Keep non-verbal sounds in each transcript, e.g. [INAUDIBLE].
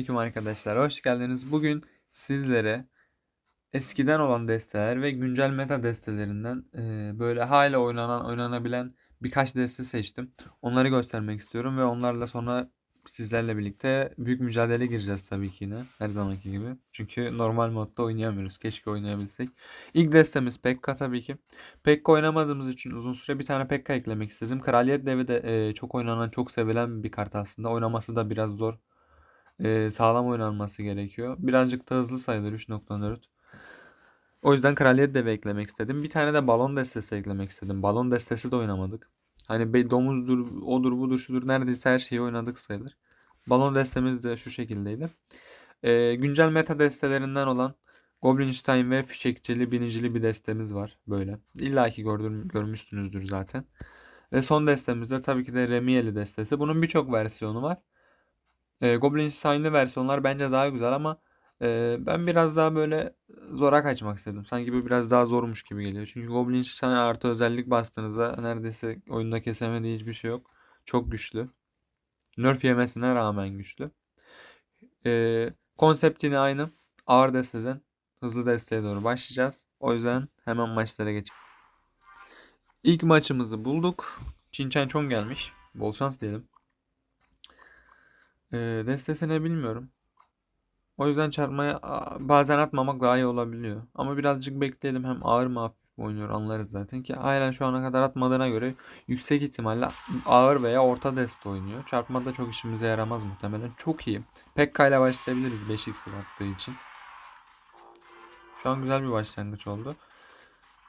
Aleyküm arkadaşlar, hoş geldiniz. Bugün sizlere eskiden olan desteler ve güncel meta destelerinden e, böyle hala oynanan, oynanabilen birkaç deste seçtim. Onları göstermek istiyorum ve onlarla sonra sizlerle birlikte büyük mücadele gireceğiz tabii ki yine her zamanki gibi. Çünkü normal modda oynayamıyoruz. Keşke oynayabilsek. İlk destemiz Pekka tabii ki. Pekka oynamadığımız için uzun süre bir tane Pekka eklemek istedim. Kraliyet Devi de e, çok oynanan, çok sevilen bir kart aslında. Oynaması da biraz zor e, sağlam oynanması gerekiyor. Birazcık da hızlı sayılır 3.4. O yüzden kraliyet de eklemek istedim. Bir tane de balon destesi eklemek istedim. Balon destesi de oynamadık. Hani be, domuzdur, odur budur şudur neredeyse her şeyi oynadık sayılır. Balon destemiz de şu şekildeydi. E, güncel meta destelerinden olan Goblinstein ve fişekçili binicili bir destemiz var böyle. İlla ki görmüşsünüzdür zaten. Ve son destemizde tabii ki de Remiyeli destesi. Bunun birçok versiyonu var. E, Goblin Stein'li versiyonlar bence daha güzel ama e, ben biraz daha böyle zora kaçmak istedim. Sanki bu biraz daha zormuş gibi geliyor. Çünkü Goblin Stein artı özellik bastığınızda neredeyse oyunda kesemediği hiçbir şey yok. Çok güçlü. Nerf yemesine rağmen güçlü. E, konsept yine aynı. Ağır desteden hızlı desteğe doğru başlayacağız. O yüzden hemen maçlara geçelim. İlk maçımızı bulduk. Çinçen Çong gelmiş. Bol şans diyelim. Ee, destesine bilmiyorum. O yüzden çarpmaya bazen atmamak daha iyi olabiliyor. Ama birazcık bekleyelim. Hem ağır mı hafif mi oynuyor anlarız zaten ki. Halen şu ana kadar atmadığına göre yüksek ihtimalle ağır veya orta deste oynuyor. Çarpma da çok işimize yaramaz muhtemelen. Çok iyi. Pekka ile başlayabiliriz 5 iksir attığı için. Şu an güzel bir başlangıç oldu.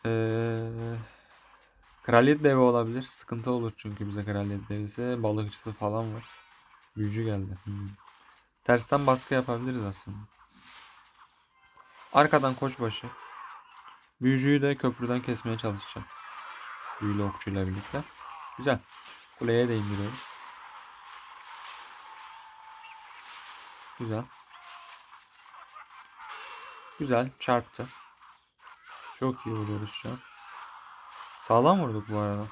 Ee, kraliyet devi olabilir. Sıkıntı olur çünkü bize kraliyet devisi. Balıkçısı falan var. Büyücü geldi. Hmm. Tersten baskı yapabiliriz aslında. Arkadan koçbaşı. Büyücüyü de köprüden kesmeye çalışacağım. Büyülü okçuyla birlikte. Güzel. Kuleye de indiriyoruz. Güzel. Güzel. Çarptı. Çok iyi vuruyoruz şu an. Sağlam vurduk bu arada.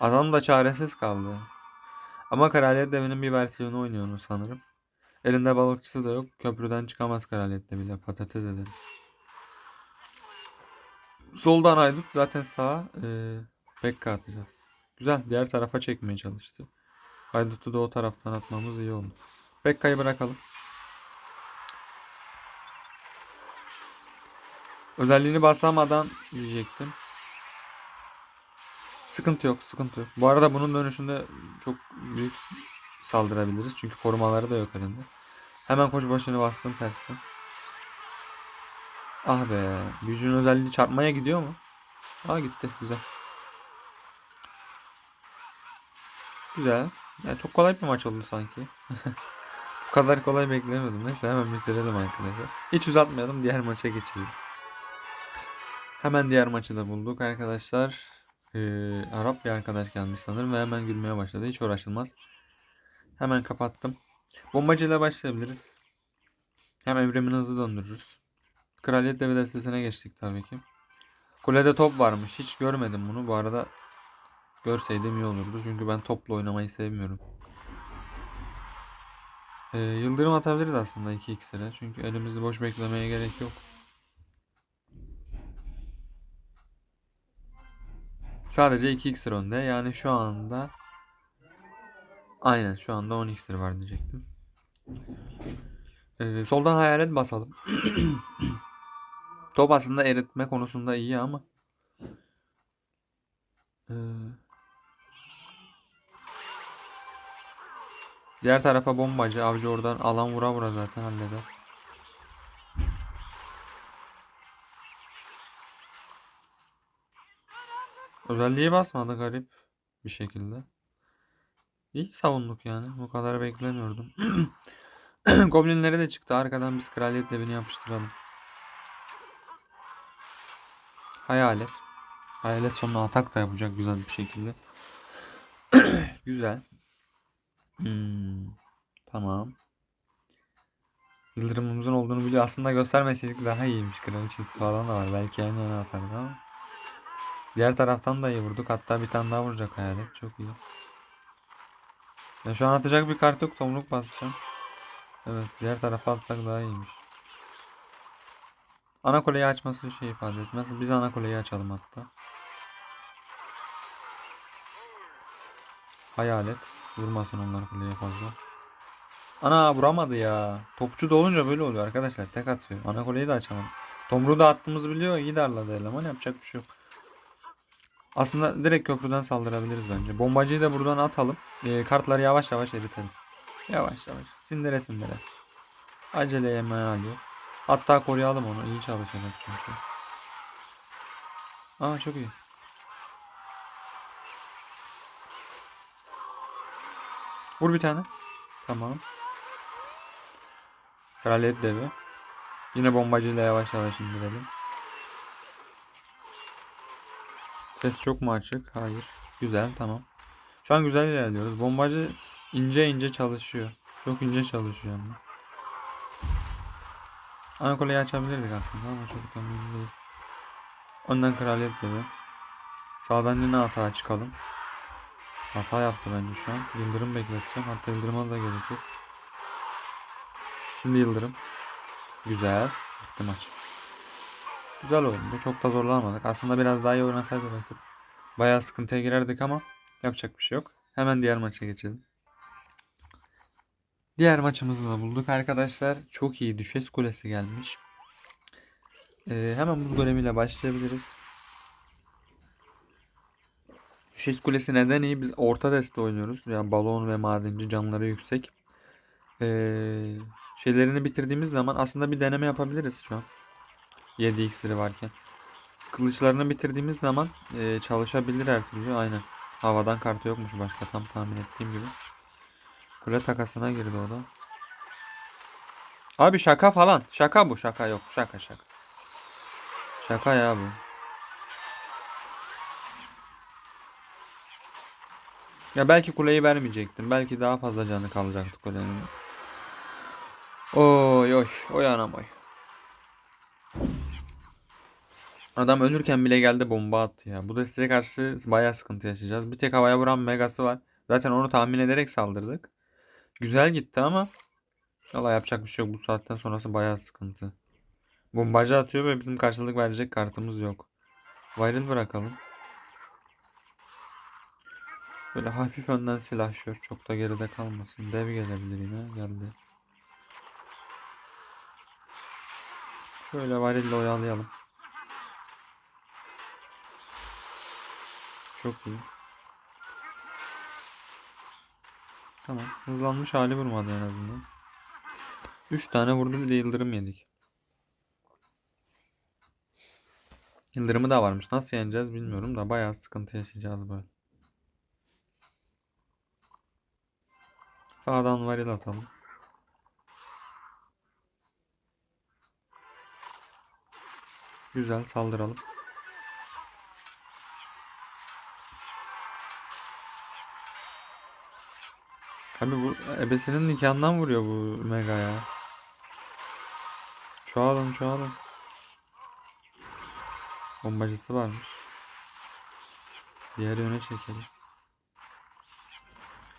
Adam da çaresiz kaldı. Ama Kraliyet Devi'nin bir versiyonu oynuyor onu sanırım. Elinde balıkçısı da yok. Köprüden çıkamaz Kraliyet Devi'yle. Patates eder. Soldan Aydut zaten sağa e, Pekka atacağız. Güzel. Diğer tarafa çekmeye çalıştı. Aydut'u da o taraftan atmamız iyi oldu. Pekka'yı bırakalım. Özelliğini basamadan diyecektim. Sıkıntı yok, sıkıntı yok. Bu arada bunun dönüşünde çok büyük saldırabiliriz. Çünkü korumaları da yok elinde. Hemen koç başını bastım tersi. Ah be. Büyücünün özelliği çarpmaya gidiyor mu? Aa gitti. Güzel. Güzel. Yani çok kolay bir maç oldu sanki. [LAUGHS] Bu kadar kolay beklemiyordum. Neyse hemen bitirelim arkadaşlar. Hiç uzatmayalım. Diğer maça geçelim. Hemen diğer maçı da bulduk arkadaşlar. Ee, Arap bir arkadaş gelmiş sanırım ve hemen gülmeye başladı. Hiç uğraşılmaz. Hemen kapattım. Bombacıyla başlayabiliriz. Hem evrimini hızlı döndürürüz. Kraliyet devi destesine geçtik tabii ki. Kulede top varmış. Hiç görmedim bunu. Bu arada görseydim iyi olurdu. Çünkü ben topla oynamayı sevmiyorum. Ee, yıldırım atabiliriz aslında 2 iksire. Çünkü elimizi boş beklemeye gerek yok. Sadece 2 iksir önde. Yani şu anda Aynen şu anda 10 iksir var diyecektim. Ee, soldan hayalet basalım. [CLEARS THROAT] Top aslında eritme konusunda iyi ama ee, Diğer tarafa bombacı. Avcı oradan alan vura vura zaten halleder. Özelliği basmadı garip bir şekilde. İyi savunduk yani. Bu kadar beklemiyordum. [CLEARS THROAT] Goblinlere de çıktı. Arkadan biz kraliyet devini yapıştıralım. Hayalet. Hayalet sonra atak da yapacak güzel bir şekilde. [CLEARS THROAT] güzel. Hmm, tamam. Yıldırımımızın olduğunu biliyor. Aslında göstermeseydik daha iyiymiş. Kraliçesi falan da var. Belki yan yana atardı ama. Diğer taraftan da iyi vurduk. Hatta bir tane daha vuracak hayalet. Çok iyi. Ya şu an atacak bir kart yok. Tomruk basacağım. Evet diğer tarafa atsak daha iyiymiş. Ana kuleyi açması bir şey ifade etmez. Biz ana kuleyi açalım hatta. Hayalet. Vurmasın onlar kuleye fazla. Ana vuramadı ya. Topçu da olunca böyle oluyor arkadaşlar. Tek atıyor. Ana kuleyi de açamadı. Tomruğu da attığımızı biliyor. İyi darladı eleman. Yapacak bir şey yok. Aslında direkt köprüden saldırabiliriz bence. Bombacıyı da buradan atalım. Ee, kartları yavaş yavaş eritelim. Yavaş yavaş. Sindire sindire. Acele yemeği alıyor. Hatta koruyalım onu. İyi çalışacak çünkü. Aa çok iyi. Vur bir tane. Tamam. Kraliyet devi. Yine bombacıyla yavaş yavaş indirelim. Ses çok mu açık? Hayır. Güzel tamam. Şu an güzel ilerliyoruz. Bombacı ince ince çalışıyor. Çok ince çalışıyor ama. Ana kuleyi açabilirdik aslında ama çok emin değil. Önden kraliyet devi. Sağdan yine hata çıkalım. Hata yaptı bence şu an. Yıldırım bekleteceğim. Hatta yıldırıma da gerek. Şimdi yıldırım. Güzel. Bitti maç. Güzel oyundu. Çok da zorlanmadık. Aslında biraz daha iyi oynasaydı rakip. Bayağı sıkıntıya girerdik ama yapacak bir şey yok. Hemen diğer maça geçelim. Diğer maçımızı da bulduk arkadaşlar. Çok iyi düşes kulesi gelmiş. Ee, hemen buz golemiyle başlayabiliriz. Düşes kulesi neden iyi? Biz orta deste oynuyoruz. Yani balon ve madenci canları yüksek. Ee, şeylerini bitirdiğimiz zaman aslında bir deneme yapabiliriz şu an. 7 iksiri varken. Kılıçlarını bitirdiğimiz zaman e, çalışabilir her türlü. Aynen. Havadan kartı yokmuş başka tam tahmin ettiğim gibi. Kule takasına girdi o da. Abi şaka falan. Şaka bu şaka yok. Şaka şaka. Şaka ya bu. Ya belki kuleyi vermeyecektim. Belki daha fazla canı kalacaktı kulenin. Oy oy. Oy anam oy. Adam ölürken bile geldi bomba attı ya. Bu desteğe karşı bayağı sıkıntı yaşayacağız. Bir tek havaya vuran megası var. Zaten onu tahmin ederek saldırdık. Güzel gitti ama Valla yapacak bir şey yok. Bu saatten sonrası bayağı sıkıntı. Bombacı atıyor ve bizim karşılık verecek kartımız yok. Viral bırakalım. Böyle hafif önden silahşör. Çok da geride kalmasın. Dev gelebilir yine. Geldi. Şöyle varille oyalayalım. Çok iyi. Tamam. Hızlanmış hali vurmadı en azından. 3 tane vurdu bir de yıldırım yedik. Yıldırımı da varmış. Nasıl yeneceğiz bilmiyorum da bayağı sıkıntı yaşayacağız böyle. Sağdan varil atalım. Güzel saldıralım. Abi bu ebesinin nikahından vuruyor bu mega ya. Çoğalın çoğalın. Bombacısı varmış. Diğer yöne çekelim.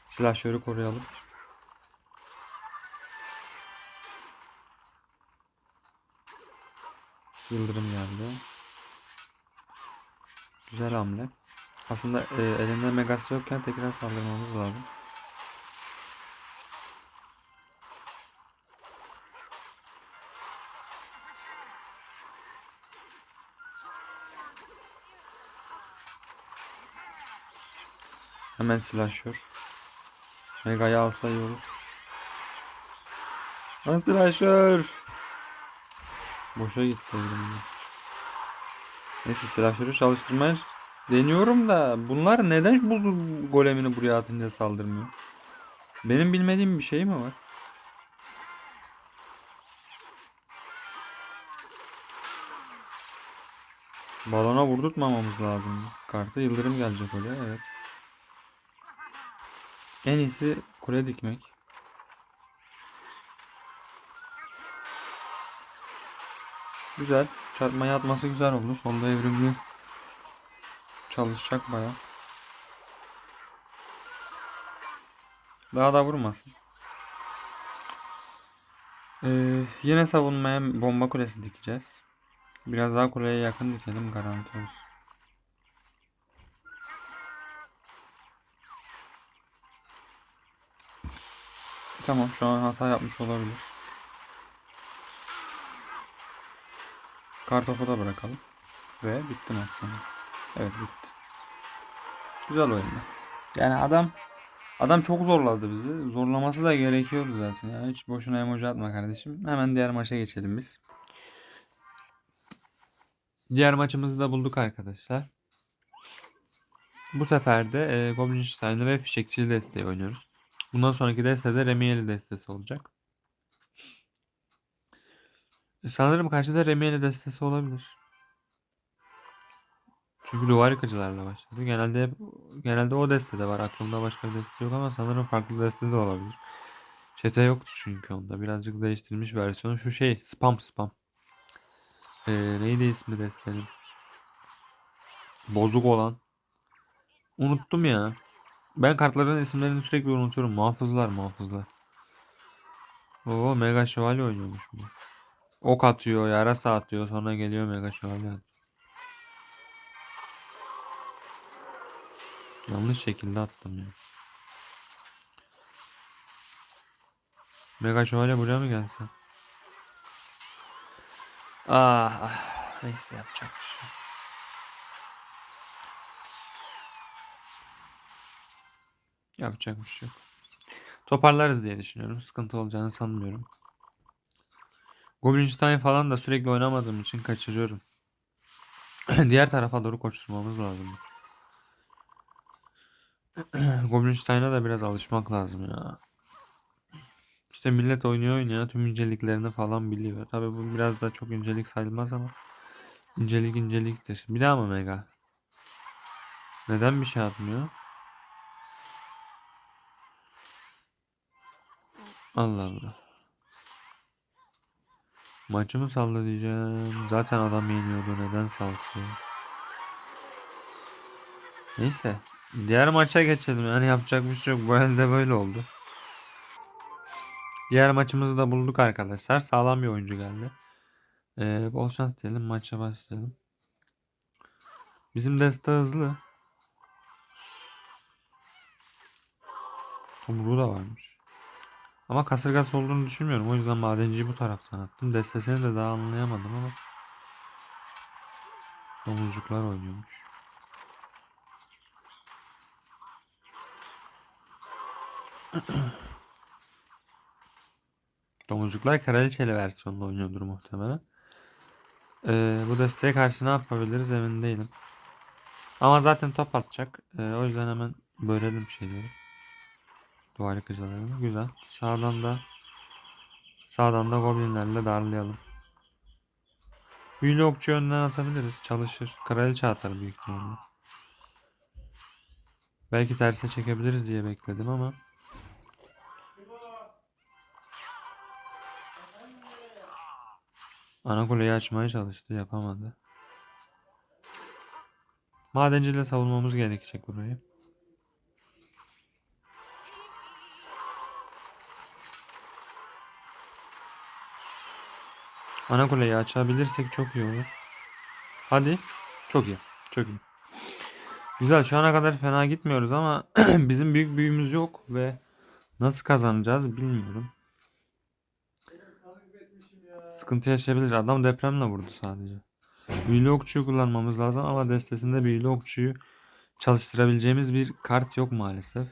Silahşörü koruyalım. Yıldırım geldi. Güzel hamle. Aslında e, elinde megası yokken tekrar saldırmamız lazım. Hemen silahşör. Mega'yı alsa iyi olur. Lan silahşör. Boşa gitti elimde. Neyse silahşörü çalıştırmaya deniyorum da bunlar neden buz golemini buraya atınca saldırmıyor? Benim bilmediğim bir şey mi var? Balona vurdurtmamamız lazım. Karta yıldırım gelecek oraya evet. En iyisi kule dikmek. Güzel. Çarpmaya atması güzel oldu. Solda evrimli çalışacak baya. Daha da vurmasın. Ee, yine savunmaya bomba kulesi dikeceğiz. Biraz daha kuleye yakın dikelim garanti olsun. Tamam şu an hata yapmış olabilir. Kartopu da bırakalım. Ve bitti maç. Evet bitti. Güzel oyundu. Yani adam adam çok zorladı bizi. Zorlaması da gerekiyordu zaten. Yani hiç boşuna emoji atma kardeşim. Hemen diğer maça geçelim biz. Diğer maçımızı da bulduk arkadaşlar. Bu sefer de e, Goblin Stein'ı ve Fişekçili desteği oynuyoruz. Bundan sonraki deste de Remiyeli destesi olacak. E, sanırım karşıda Remiyeli destesi olabilir. Çünkü duvar yıkıcılarla başladı. Genelde hep, genelde o destede var. Aklımda başka bir deste yok ama sanırım farklı deste de olabilir. Çete yoktu çünkü onda. Birazcık değiştirilmiş versiyonu. Şu şey spam spam. Ee, neydi ismi destenin? Bozuk olan. Unuttum ya. Ben kartların isimlerini sürekli unutuyorum. Muhafızlar muhafızlar. Oo Mega Şövalye oynuyormuş bu. Ok atıyor, yarasa atıyor. Sonra geliyor Mega Şövalye. Yanlış şekilde attım ya. Mega Şövalye buraya mı gelse? Ah, ah. Neyse yapacak bir şey. Yapacak bir şey yok. Toparlarız diye düşünüyorum. Sıkıntı olacağını sanmıyorum. Goblinstein falan da sürekli oynamadığım için kaçırıyorum. [CLEARS THROAT] Diğer tarafa doğru koşturmamız lazım. [CLEARS THROAT] Goblinstein'a da biraz alışmak lazım ya. İşte millet oynuyor oynuyor tüm inceliklerini falan biliyor. Tabi bu biraz da çok incelik sayılmaz ama incelik inceliktir. Bir daha mı Mega? Neden bir şey atmıyor? Allah Allah. Maçı mı saldı diyeceğim. Zaten adam yeniyordu. Neden salsın? Neyse. Diğer maça geçelim. Yani yapacak bir şey yok. Bu elde böyle oldu. Diğer maçımızı da bulduk arkadaşlar. Sağlam bir oyuncu geldi. Ee, bol şans diyelim. Maça başlayalım. Bizim deste hızlı. Tomruğu da varmış. Ama kasırgası olduğunu düşünmüyorum. O yüzden madenciyi bu taraftan attım. Destesini de daha anlayamadım ama. Domuzcuklar oynuyormuş. [CLEARS THROAT] Domuzcuklar kraliçeli versiyonda oynuyordur muhtemelen. Ee, bu desteğe karşı ne yapabiliriz emin değilim. Ama zaten top atacak. Ee, o yüzden hemen bölelim şeyleri. Duvar yıkıcılarını. Güzel. Sağdan da sağdan da goblinlerle darlayalım. Büyülü okçu önden atabiliriz. Çalışır. Kraliçe atar büyük ihtimalle. Belki terse çekebiliriz diye bekledim ama. Ana kuleyi açmaya çalıştı. Yapamadı. Madenciyle savunmamız gerekecek burayı. Ana kuleyi açabilirsek çok iyi olur. Hadi. Çok iyi. Çok iyi. Güzel. Şu ana kadar fena gitmiyoruz ama [CLEARS THROAT] bizim büyük büyümüz yok ve nasıl kazanacağız bilmiyorum. Sıkıntı yaşayabiliriz. Adam depremle vurdu sadece. Büyülü okçuyu kullanmamız lazım ama destesinde büyülü okçuyu çalıştırabileceğimiz bir kart yok maalesef.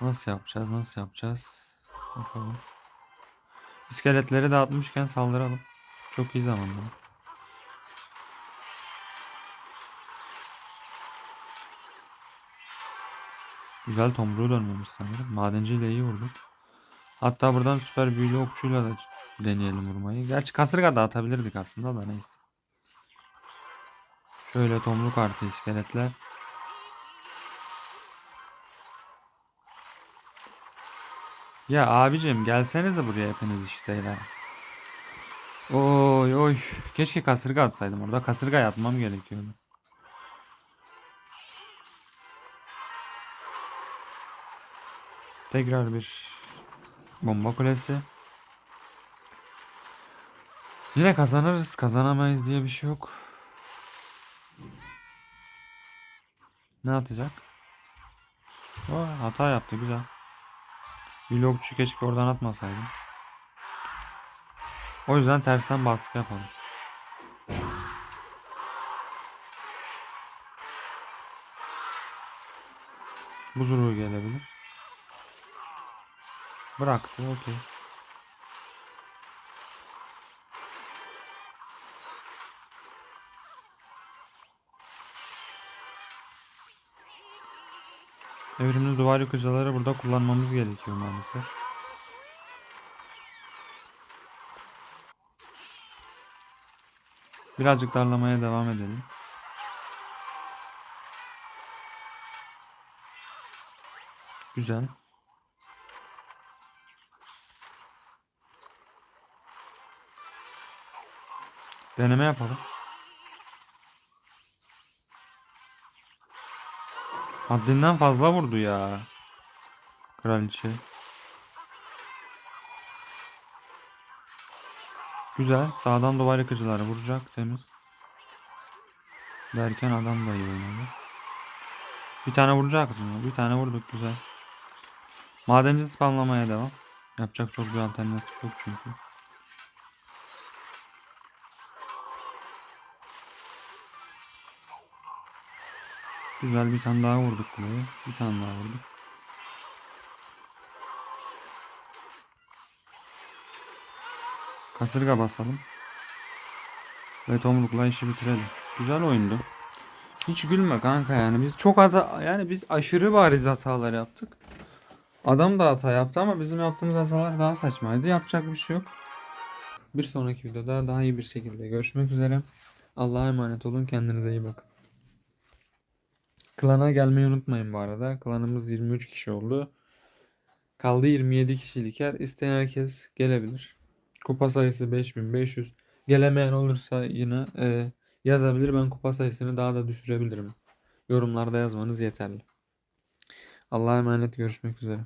Nasıl yapacağız? Nasıl yapacağız? Bakalım. İskeletleri dağıtmışken saldıralım. Çok iyi zamanda. Güzel tomruğu dönmemiş sanırım. Madenciyle iyi vurduk. Hatta buradan süper büyülü okçuyla da deneyelim vurmayı. Gerçi kasırga da atabilirdik aslında da neyse. Şöyle tomruk artı iskeletler. Ya abicim gelsenize buraya hepiniz işte ya. Oy oy. Keşke kasırga atsaydım orada. Kasırga yatmam gerekiyordu. Tekrar bir Bomba kulesi. Yine kazanırız. Kazanamayız diye bir şey yok. Ne atacak? Oh, hata yaptı güzel. Vlogçu keşke oradan atmasaydım. O yüzden tersten baskı yapalım. Buz ruhu gelebilir. Bıraktı okey. Evrimli duvar yıkıcıları burada kullanmamız gerekiyor maalesef. Birazcık darlamaya devam edelim. Güzel. Deneme yapalım. Haddinden fazla vurdu ya. Kraliçe. Güzel. Sağdan duvar yıkıcıları vuracak. Temiz. Derken adam da iyi oynadı. Bir tane vuracak mı? Bir tane vurduk. Güzel. Madenci spamlamaya devam. Yapacak çok bir alternatif yok çünkü. Güzel bir tane daha vurduk kuleye. Bir tane daha vurduk. Kasırga basalım. Ve tomrukla işi bitirelim. Güzel oyundu. Hiç gülme kanka yani. Biz çok hata yani biz aşırı bariz hatalar yaptık. Adam da hata yaptı ama bizim yaptığımız hatalar daha saçmaydı. Yapacak bir şey yok. Bir sonraki videoda daha iyi bir şekilde görüşmek üzere. Allah'a emanet olun. Kendinize iyi bakın. Klana gelmeyi unutmayın bu arada. Klanımız 23 kişi oldu. Kaldı 27 kişilik yer. İsteyen herkes gelebilir. Kupa sayısı 5500. Gelemeyen olursa yine e, yazabilir. Ben kupa sayısını daha da düşürebilirim. Yorumlarda yazmanız yeterli. Allah'a emanet görüşmek üzere.